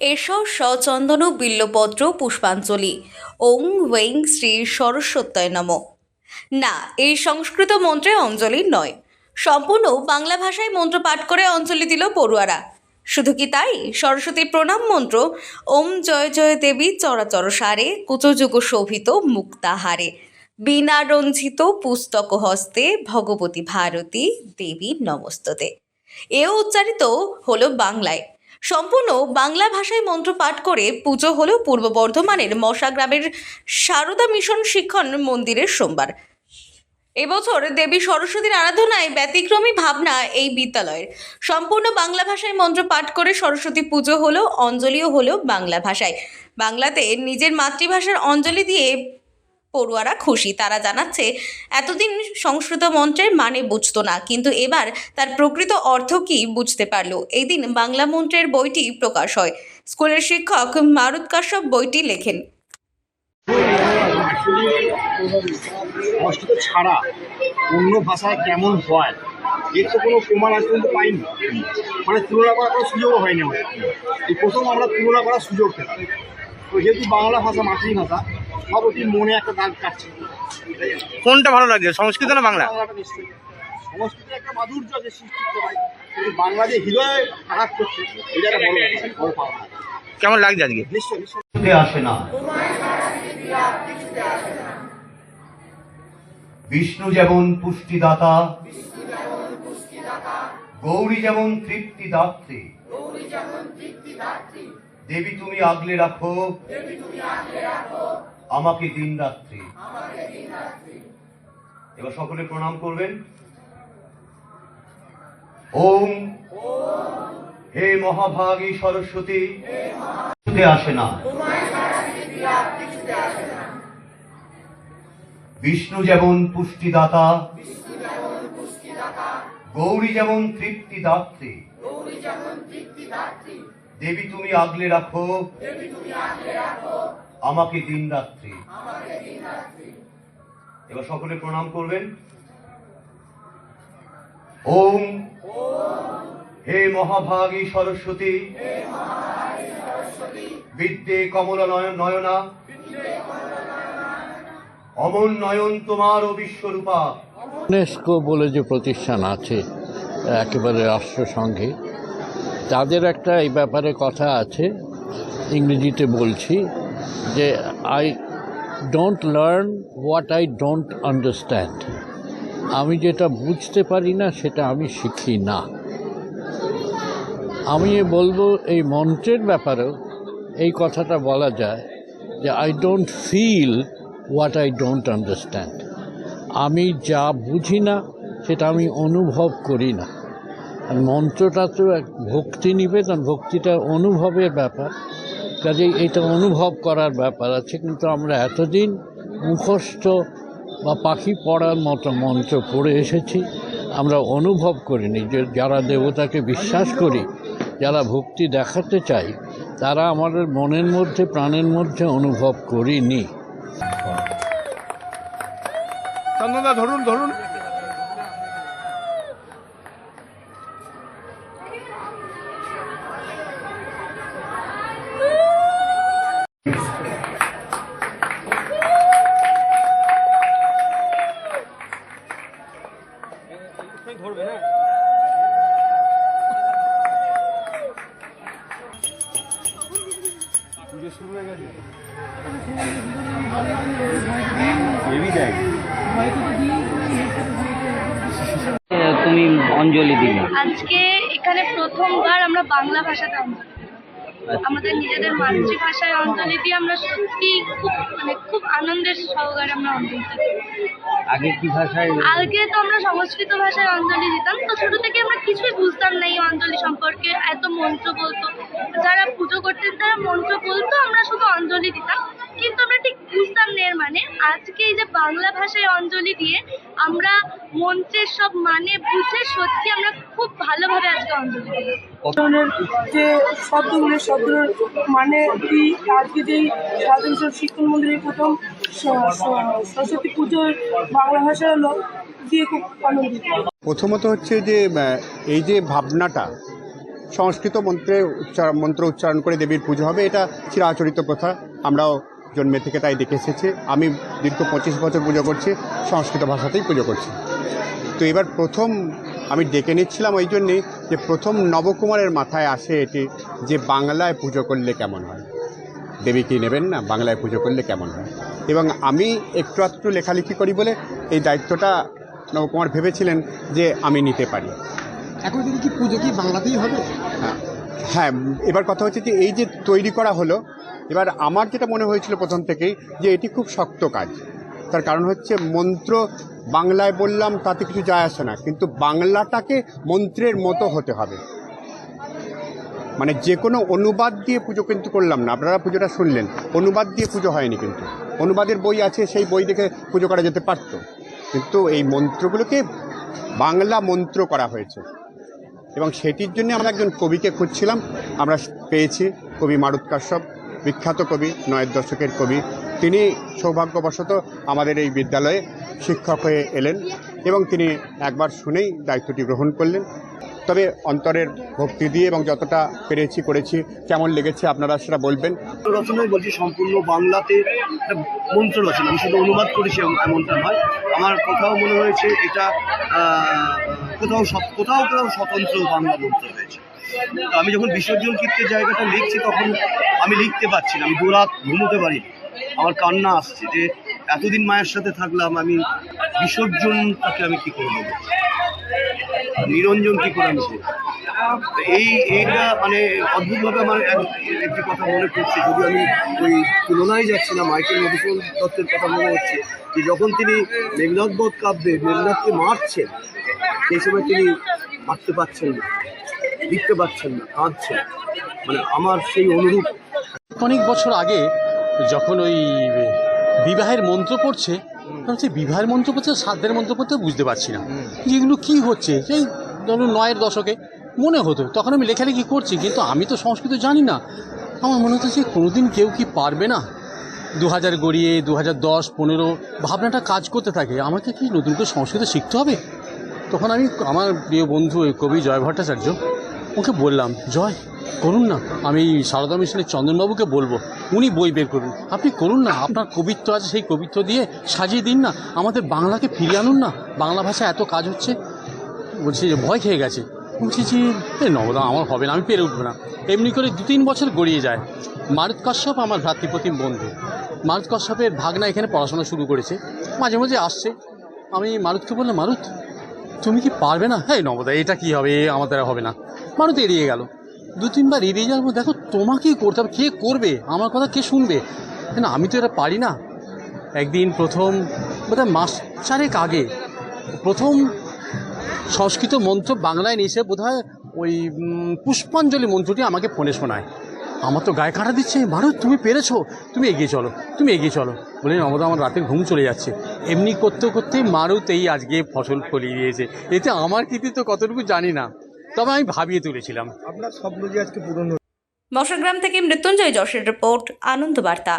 S সচন্দন বিল্লপত্র পুষ্পাঞ্জলি। ওং ওয়েং শ্রী সরস্বত্যয় নম। না, এই সংস্কৃত মন্ত্রে অঞ্জলি নয়। সম্পূর্ণ বাংলা ভাষায় মন্ত্র পাঠ করে অঞ্জলি দিল পড়ুয়ারা। শুধু কি তাই? সরস্বতীর প্রণাম মন্ত্র, ওম জয় জয় দেবী চরাচর সারে, কুচযুগ শোভিত মুক্তাহারে বীণা রঞ্জিত পুস্তক হস্তে, ভগবতী ভারতী দেবী নমস্ততে। এও উচ্চারিত হলো বাংলায়। সম্পূর্ণ বাংলা ভাষায় মন্ত্র পাঠ করে পুজো হল পূর্ব বর্ধমানের মশা গ্রামের সারদা মিশন শিক্ষণ মন্দিরের সোমবার। এবছর দেবী সরস্বতীর আরাধনায় ব্যতিক্রমী ভাবনা এই বিদ্যালয়ের। সম্পূর্ণ বাংলা ভাষায় মন্ত্র পাঠ করে সরস্বতী পুজো হলো, অঞ্জলিও হলো বাংলা ভাষায়। বাংলাতে নিজের মাতৃভাষার অঞ্জলি দিয়ে পড়ুয়ারা খুশি। তারা জানাচ্ছে, এতদিন সংস্কৃত মন্ত্রের মানে বুঝতো না, কিন্তু এবার তার প্রকৃত অর্থ কী বুঝতে পারল। এই দিন বাংলা মন্ত্রের বইটি প্রকাশ হয়। স্কুলের শিক্ষক মারুত কাশ্যপ বইটি লেখেন। সংস্কৃত ছাড়া অন্য ভাষায় কেমন হয়? এর তো কোনো প্রমাণ আজ পর্যন্ত পাইনি। মানে তুলনা করার কোনো সুযোগও হয়নি আমাদের। এই প্রথম আমরা তুলনা করার সুযোগ পেলাম। তো যেহেতু বাংলা ভাষা মাতৃভাষা মনে একটা দাগ কাটছে। কোনটা ভালো লাগছে সংস্কৃত না বাংলা? বাংলাটা একটা মাধুর্য আছে সৃষ্টি করতে কিন্তু বাংলা যে হৃদয়ে আঘাত করছে এটা একটা বড় বড় কেমন লাগছে আজকে? আসে না। বিষ্ণু যেমন পুষ্টিদাতা গৌরী যেমন তৃপ্তি তৃপ্তিদাত্রী দেবী তুমি আগলে রাখো। আমাকে দিন রাত্রি। এবার সকলে প্রণাম করবেন। ওম হে মহাভাগী সরস্বতী। আসে না। বিষ্ণু যেমন পুষ্টিদাতা। গৌরী যেমন তৃপ্তিদাত্রী। দেবী তুমি আগলে রাখো। আমাকে দিন রাত্রি। এবার সকলে প্রণাম করবেন। ওম হে মহাভাগী সরস্বতী। বিদ্যে কমলা নয়ন। নয়না। অমন নয়ন তোমার ও বিশ্বরূপা। ইউনেস্কো বলে যে প্রতিষ্ঠান আছে একেবারে রাষ্ট্রসংঘে তাদের একটা এই ব্যাপারে কথা আছে ইংরেজিতে বলছি যে I don't learn what I don't understand আমি যেটা বুঝতে পারি না, সেটা আমি শিখি না। আমি বলব, এই মন্ত্রের ব্যাপারেও এই কথাটা বলা যায় যে I don't feel what I don't understand আমি যা বুঝি না, সেটা আমি অনুভব করি না। আর মন্ত্রটা তো এক ভক্তি নিবেদন, ভক্তিটা অনুভবের ব্যাপার। কাজেই এটা অনুভব করার ব্যাপার আছে, কিন্তু আমরা এতদিন মুখস্থ বা পাখি পড়ার মতো মন্ত্র পড়ে এসেছি, আমরা অনুভব করিনি যে যারা দেবতাকে বিশ্বাস করি, যারা ভক্তি দেখাতে চাই, তারা আমাদের মনের মধ্যে, প্রাণের মধ্যে অনুভব করিনি। ধরুন ধরুন। ধরুন তুমি অঞ্জলি দিলে। আজকে এখানে প্রথমবার আমরা বাংলা ভাষাতে অঞ্জলি। আমাদের নিজেদের মাতৃভাষায় অঞ্জলি দিয়ে আমরা সত্যি খুব মানে খুব আনন্দের সহকারে আমরা অঞ্জলি আগে কি ভাষায় আগে তো আমরা সংস্কৃত ভাষায় অঞ্জলি দিতাম তো ছোট থেকে আমরা কিছুই বুঝতাম না এই অঞ্জলি সম্পর্কে এত মন্ত্র বলতো। যারা পুজো করতেন তারা মন্ত্র বলতো আমরা শুধু অঞ্জলি দিতাম কিন্তু আমরা ঠিক বুঝতাম না এর মানে আজকে এই যে বাংলা ভাষায় অঞ্জলি দিয়ে আমরা মন্ত্রের সব মানে বুঝে সত্যি আমরা খুব ভালোভাবে আজকে অঞ্জলি ধরনের যে শব্দগুলো শব্দের মানে কি আজকে যেই স্বাধীন শিক্ষণ মন্দিরের প্রথম সরস্বতী পুজোর বাংলা ভাষা হলো দিয়ে খুব আনন্দিত। প্রথমত হচ্ছে যে এই যে ভাবনাটা সংস্কৃত মন্ত্রে উচ্চার মন্ত্র উচ্চারণ করে দেবীর পুজো হবে এটা চিরাচরিত প্রথা আমরাও জন্মে থেকে তাই দেখে এসেছে। আমি দীর্ঘ পঁচিশ বছর পুজো করছি সংস্কৃত ভাষাতেই পুজো করছি। তো এবার প্রথম আমি ডেকে নিচ্ছিলাম ওই জন্যেই যে প্রথম নবকুমারের মাথায় আসে এটি যে বাংলায় পুজো করলে কেমন হয়। দেবী কি নেবেন না? বাংলায় পুজো করলে কেমন হয়? এবং আমি একটু একটু লেখালেখি করি বলে এই দায়িত্বটা নবকুমার ভেবেছিলেন যে আমি নিতে পারি। এখন যদি কি পুজো কি বাংলাতেই হবে? হ্যাঁ, হ্যাঁ এবার কথা হচ্ছে যে এই যে তৈরি করা হলো এবার আমার যেটা মনে হয়েছিল প্রথম থেকেই যে এটি খুব শক্ত কাজ। তার কারণ হচ্ছে মন্ত্র বাংলায় বললাম তাতে কিছু যায় আসে না, কিন্তু বাংলাটাকে মন্ত্রের মতো হতে হবে। মানে যে কোনো অনুবাদ দিয়ে পুজো কিন্তু করলাম না, আপনারা পুজোটা শুনলেন। অনুবাদ দিয়ে পুজো হয়নি কিন্তু। অনুবাদের বই আছে, সেই বই দেখে পুজো করা যেতে পারত। কিন্তু এই মন্ত্রগুলোকে বাংলা মন্ত্র করা হয়েছে। এবং সেটির জন্য আমরা একজন কবিকে খুঁজছিলাম। আমরা পেয়েছি কবি মারুত কাশ্যপ বিখ্যাত কবি, নয়ের দশকের কবি, তিনি সৌভাগ্যবশত আমাদের এই বিদ্যালয়ে শিক্ষক হয়ে এলেন এবং তিনি একবার শুনেই দায়িত্বটি গ্রহণ করলেন। তবে অন্তরের ভক্তি দিয়ে এবং যতটা পেরেছি করেছি, কেমন লেগেছে আপনারা সেটা বলবেন। রচনায় বলছি সম্পূর্ণ বাংলাতে মন্ত্র রচনা, আমি শুধু অনুবাদ করেছি এমন- এমনটা নয়। আমার কোথাও মনে হয়েছে এটা কোথাও কোথাও কোথাও স্বতন্ত্র বাংলা মন্ত্র হয়েছে আমি যখন বিসর্জন কীর্তির জায়গাটা লিখছি তখন আমি লিখতে পারছি না, আমি দুরাত ঘুমোতে পারি। আমার কান্না আসছে যে এতদিন মায়ের সাথে থাকলাম, আমি বিসর্জনটাকে আমি কি করে নেব? নিরঞ্জন কি করে আমি এই, এইটা মানে অদ্ভুতভাবে আমার এক- একটি কথা মনে পড়ছে, যদি আমি ওই তুলনায় যাচ্ছি না, মাইকেল মধুসূদন দত্তের কথা মনে হচ্ছে, যে যখন তিনি মেঘনাথ বধ কাব্যে মেঘনাথকে মারছেন, সেই সময় তিনি মারতে পারছেন না। লিখতে পারছেন না কাঁদছেন। মানে আমার সেই অনুরূপ অনেক বছর আগে যখন ওই বিবাহের মন্ত্র পড়ছে তখন সেই বিবাহের মন্ত্র পড়ছে সাধ্যের মন্ত্র পড়তে বুঝতে পারছি না। যে এগুলো কী হচ্ছে? সেই ধরুন নয়ের দশকে মনে হতো তখন আমি লেখালেখি করছি কিন্তু আমি তো সংস্কৃত জানি না। আমার মনে হতো যে কোনোদিন কেউ কি পারবে না? দু হাজার গড়িয়ে দু হাজার দশ পনেরো ভাবনাটা কাজ করতে থাকে। আমাকে কি নতুন করে সংস্কৃত শিখতে হবে? তখন আমি আমার প্রিয় বন্ধু কবি জয় ভট্টাচার্য ওকে বললাম, জয়, করুন না। আমি সারদা মিশনের চন্দনবাবুকে বলব। উনি বই বের করুন। আপনি করুন না, আপনার কবিত্ব আছে সেই কবিত্ব দিয়ে সাজিয়ে দিন না। আমাদের বাংলাকে ফিরিয়ে আনুন না। বাংলা ভাষা এত কাজ হচ্ছে। বলছি যে ভয় খেয়ে গেছে। বলছি যে, এ নবদা, আমার হবে না, আমি পেরে উঠবো না। এমনি করে দু তিন বছর গড়িয়ে যায়। মারুত কাশ্যপ আমার ভ্রাতৃপ্রতিম বন্ধু। মারুত কাশ্যপের ভাগনা এখানে পড়াশোনা শুরু করেছে। মাঝে মাঝে আসছে। আমি মারুতকে বললাম, মারুত, তুমি কি পারবে না? হ্যাঁ নবদা, এটা কি হবে? আমার দ্বারা হবে না। মারুত এড়িয়ে গেল। দু তিনবার এড়িয়ে যাওয়ার দেখো তোমাকেই করতে হবে, কে করবে? আমার কথা কে শুনবে? না আমি তো এটা পারি না? একদিন প্রথম, বোধহয় মাস চারেক আগে, প্রথম সংস্কৃত মন্ত্র বাংলায় নিয়েছে বোধহয় ওই পুষ্পাঞ্জলি মন্ত্রটি আমাকে ফোনে শোনায়। আমার তো গায়ে কাটা দিচ্ছে ভারত তুমি পেরেছ? তুমি এগিয়ে চলো, তুমি এগিয়ে চলো। বলে নবদা আমার রাতের ঘুম চলে যাচ্ছে। এমনি করতে করতে মারুত এই আজকে ফসল ফলিয়ে দিয়েছে। এতে আমার কৃতিত্ব কতটুকু জানি না। তবে আমি ভাবিয়ে তুলেছিলাম। আপনার স্বপ্ন যে আজকে পূরণ মশাগ্রাম থেকে মৃত্যুঞ্জয় যশের রিপোর্ট আনন্দ বার্তা।